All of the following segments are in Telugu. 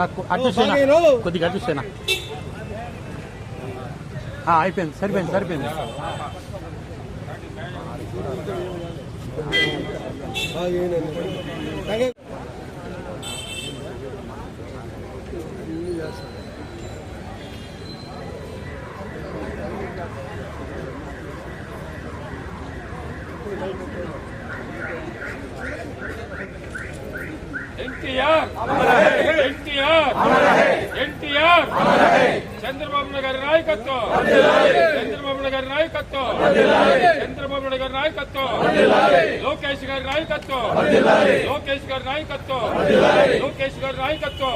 నాకు అటు సేనా కొద్దిగా అటు సేనా అయిపోయింది సరిపోయింది సరిపోయింది. ఎన్టీఆర్ ఎన్టీఆర్ ఎన్టీఆర్ చంద్రబాబు నాయుడు గారి నాయకత్వం చంద్రబాబు నాయుడు గారి నాయకత్వం చంద్రబాబు నాయుడు గారి నాయకత్వం లోకేష్ గారి నాయకత్వం లోకేష్ గారి నాయకత్వం లోకేష్ గారి నాయకత్వం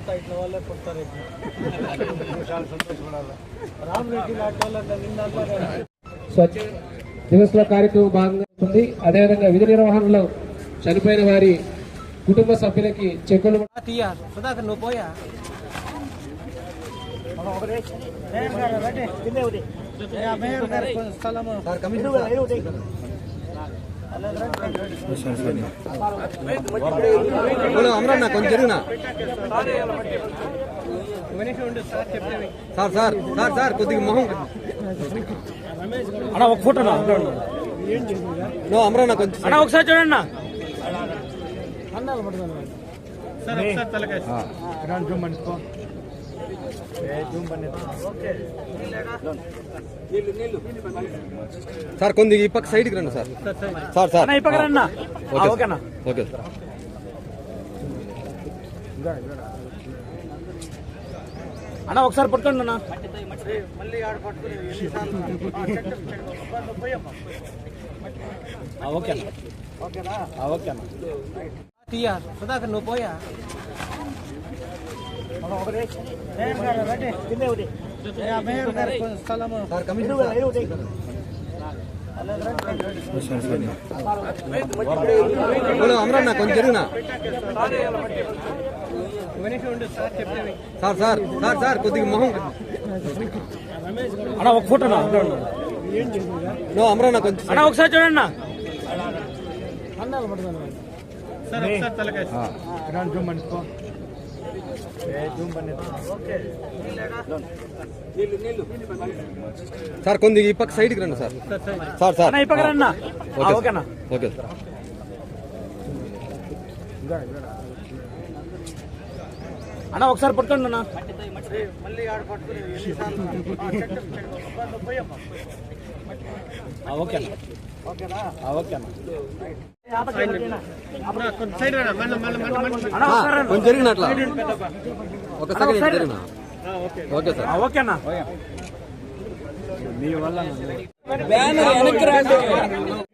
అంతా ఇట్లా వాళ్ళే పుడతారు చాలా సంతోషపడాలి. రామరెడ్డి లాంటి వాళ్ళ నిన్న స్వచ్ఛ దివస్ల కార్యక్రమం భాగంగా ఉంది. అదేవిధంగా విధి నిర్వహణలో చనిపోయిన వారి కుటుంబ సభ్యులకి చెక్కులు నువ్వు పోయా? మేయర్ గారి స్థలము. అమరన్న కొంచెం జరుగునా సార్ సార్ సార్ సార్ కొద్దిగా మొహం అన్న ఒక ఫోటో నో అమరన్న కొంచెం అన్న ఒకసారి చూడండి అన్న. సార్ కొద్దిగా ఈ పక్క సైడ్కి రండి సార్. Sir sir. అన్న ఈ పక్కన అన్న ఓకే ఓకే అన్న. Okay sir. అన్న ఒకసారి పట్టుకోండి అన్న. ఓకే అన్న. ఆ, ఓకే అన్న. తీయా సుధాకర్ నువ్వు పోయా మేయర్ గారి స్థలము సార్ కమిషన్ అమరన్న కొంచెం జరుగునా సార్ సార్ సార్ సార్ కొద్దిగా మొహం అన్న ఒక ఫోటో నో అమరన్న కొంచెం అన్న ఒకసారి చూడండి అన్న. సార్ కొద్దిగా ఈ పక్క సైడ్కి రండి సార్. సార్ సార్ అన్న ఈ పక్కన అన్న ఆ, ఓకే అన్న. Okay sir. అన్న ఒకసారి పట్టుకోండి అన్న. అన్న ఓకే రండి. కొంచెం జరిగిన అట్లా ఒక సెకండ్ జరిగిన. Okay sir. ఆ, ఓకే. అన్న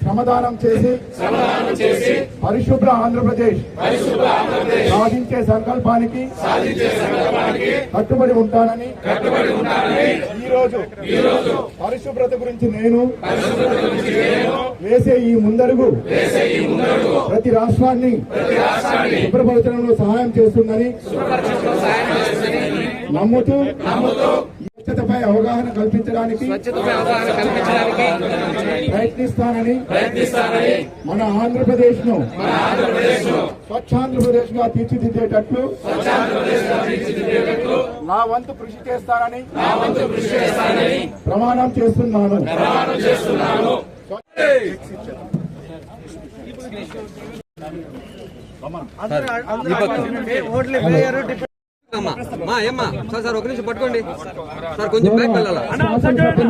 శ్రమదానం చేసి పరిశుభ్ర ఆంధ్రప్రదేశ్ సాధించే సంకల్పానికి కట్టుబడి ఉంటానని ఈ రోజు ఈ రోజు పరిశుభ్రత గురించి నేను వేసే ఈ ముందడుగు ప్రతి రాష్ట్రాన్ని శుభ్రపరచడంలో సహాయం చేస్తుందని నమ్ముతూ స్వచ్ఛతపై అవగాహన కల్పించడానికి స్వచ్ఛతపై అవగాహన కల్పించడానికి ప్రయత్నిస్తానని మన ఆంధ్రప్రదేశ్ను స్వచ్ఛాంధ్రప్రదేశ్గా తీర్చిదిద్దేటట్లు నా వంతు కృషి చేస్తానని నా వంతు కృషి చేస్తానని ప్రమాణం చేస్తున్నాను. ప్రమాణం చేస్తున్నాను. అమ్మా మా ఏమ్మా? సార్ సార్ ఒక నిమిషం పట్టుకోండి. సార్ కొంచెం బ్యాక్ వెళ్ళాలా?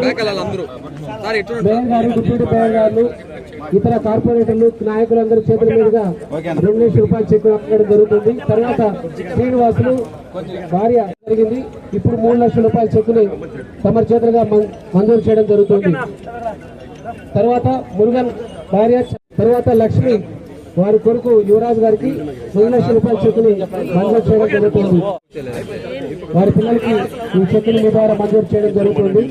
బ్యాక్ వెళ్ళాలి అందరూ? సార్ ఇతర కార్పొరేటర్లు నాయకులందరూ చేతుల మీదుగా రెండు లక్షల రూపాయలు చెక్ అప్పడం జరుగుతుంది. తర్వాత శ్రీనివాసులు భార్య జరిగింది. ఇప్పుడు మూడు లక్షల రూపాయల చెక్కుని తమ చేతులుగా మం- మంజూరు చేయడం జరుగుతుంది. తర్వాత మురుగన్ భార్య తర్వాత లక్ష్మి వారి కొరకు యువరాజు గారికి రెండు శిల్పాల చెక్కుని మంజూరు చేయడం జరుగుతుంది. వారి పిల్లలకి ఈ చెక్కుని మీ ద్వారా మంజూరు చేయడం జరుగుతుంది.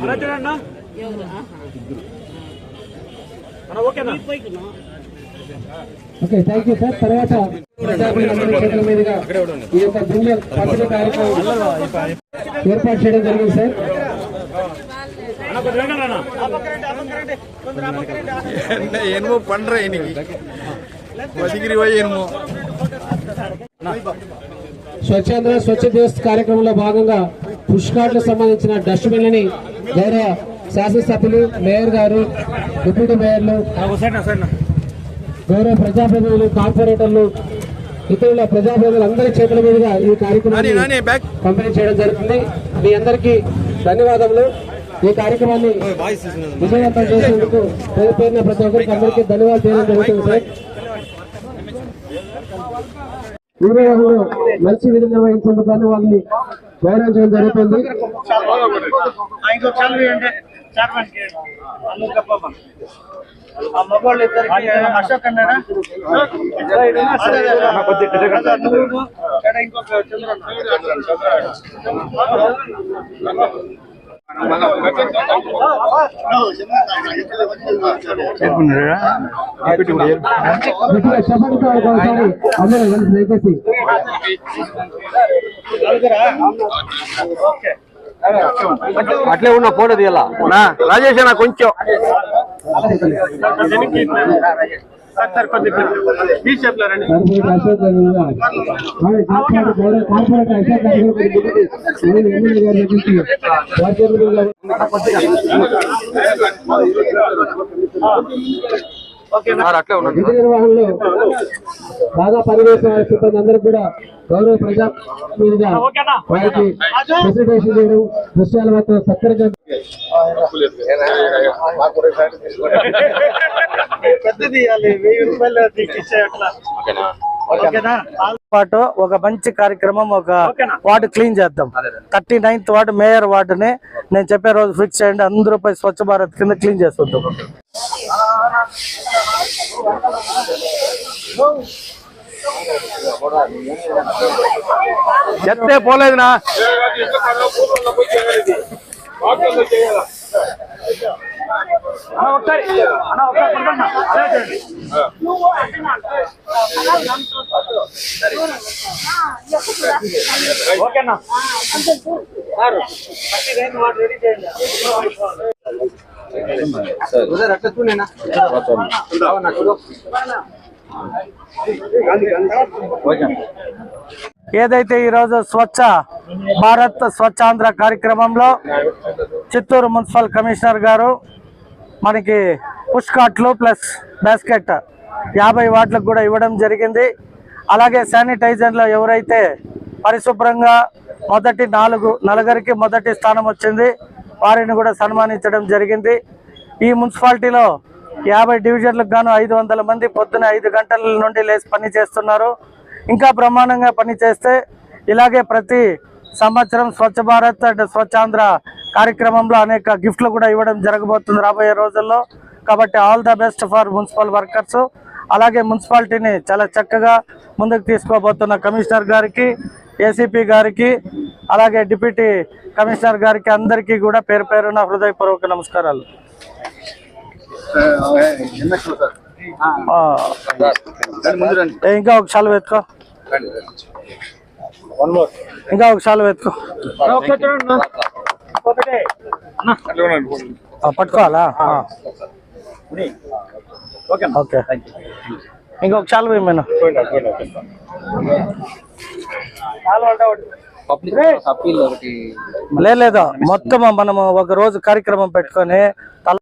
Okay thank you sir. తర్వాత చేతుల మీదుగా ఈ యొక్క బిల్లు పంపిణీ కార్యక్రమం ఏర్పాటు చేయడం జరిగింది సార్. ఎనుమో పండ్ర స్వచ్ఛాంధ్ర స్వచ్ఛ దివస్ కార్యక్రమంలో భాగంగా పుష్ కార్డులకు సంబంధించిన డస్ట్బిన్లని గౌరవ శాసనసభ్యులు మేయర్ గారు డిప్యూటీ మేయర్లు గౌరవ ప్రజాప్రతినిధులు కార్పొరేటర్లు ఇతరుల ప్రజాప్రతినిధులు అందరి చేతుల మీదుగా ఈ కార్యక్రమాన్ని పంపిణీ చేయడం జరుగుతుంది. మీ అందరికీ ధన్యవాదములు. ఈ కార్యక్రమాన్ని విజయవంతం చేసేందుకు పేరు పేరున ప్రతి ఒక్కరికి అందరికీ ధన్యవాదాలు చేయడం జరుగుతుంది సార్ నిర్వహణలో మంచి విధంగా నిర్వహించేందుకు గాను వాళ్ళని చేయడం జరుగుతుంది అశోక్ అన్నారా ఇంకొక చెప్పండి సార్ ఒకసారి అందరూ కలిసి దయచేసి అట్లే ఉన్న ఫోటో తీయాలా రాజేష్ అన్న. కొంచెం విధి నిర్వహణలో బాగా పనిచేసిన సిబ్బంది అందరూ కూడా గౌరవ ప్రజా మీదుగా వారికి ప్రెసెంటేషన్ చేయడం దృశ్యాల మాత్రం సక్కరగా పెద్దది ఇవ్వాలి వెయ్యి రూపాయలు ఇచ్చే అట్లా. ఓకేనా? పాటు ఒక మంచి కార్యక్రమం ఒక వార్డు క్లీన్ చేద్దాం. థర్టీ నైన్త్ వార్డు మేయర్ వార్డుని నేను చెప్పే రోజు ఫిక్స్ చేయండి అందరూ పోయి స్వచ్ఛ భారత్ కింద క్లీన్ చేస్తుంటాం. చెత్తే పోలేదునా? ఏదైతే ఈ రోజు స్వచ్ఛ భారత్ స్వచ్ఛాంధ్ర కార్యక్రమంలో చిత్తూరు మున్సిపల్ కమిషనర్ గారు మనకి పుష్కార్ట్లు ప్లస్ బాస్కెట్ యాభై వాట్లకు కూడా ఇవ్వడం జరిగింది. అలాగే శానిటైజర్లో ఎవరైతే పరిశుభ్రంగా మొదటి నాలుగు నలుగురికి మొదటి స్థానం వచ్చింది వారిని కూడా సన్మానించడం జరిగింది. ఈ మున్సిపాలిటీలో యాభై డివిజన్లకు గాను ఐదు వందల మంది పొద్దున ఐదు గంటల నుండి లేచి పని చేస్తున్నారు. ఇంకా బ్రహ్మాండంగా పనిచేస్తే ఇలాగే ప్రతి సంవత్సరం స్వచ్ఛ భారత్ అండ్ స్వచ్ఛాంధ్ర కార్యక్రమంలో అనేక గిఫ్ట్లు కూడా ఇవ్వడం జరగబోతుంది రాబోయే రోజుల్లో. కాబట్టి all the best for municipal workers. అలాగే మున్సిపాలిటీని చాలా చక్కగా ముందుకు తీసుకోబోతున్న కమిషనర్ గారికి ఏసీపీ గారికి అలాగే డిప్యూటీ కమిషనర్ గారికి అందరికీ కూడా పేరు పేరున హృదయపూర్వక నమస్కారాలు. ఇంకా ఒక సాల్వ్ ఎత్తుకో ఇంకా ఒక సాల్వ్ ఎత్తుకో అట్లా ఉండండి. ఆ, పట్టుకోవాలా. ఓకే ఇంకొక చాలు మేము లేదు లేదు. మొత్తం మనము ఒక రోజు కార్యక్రమం పెట్టుకొని తల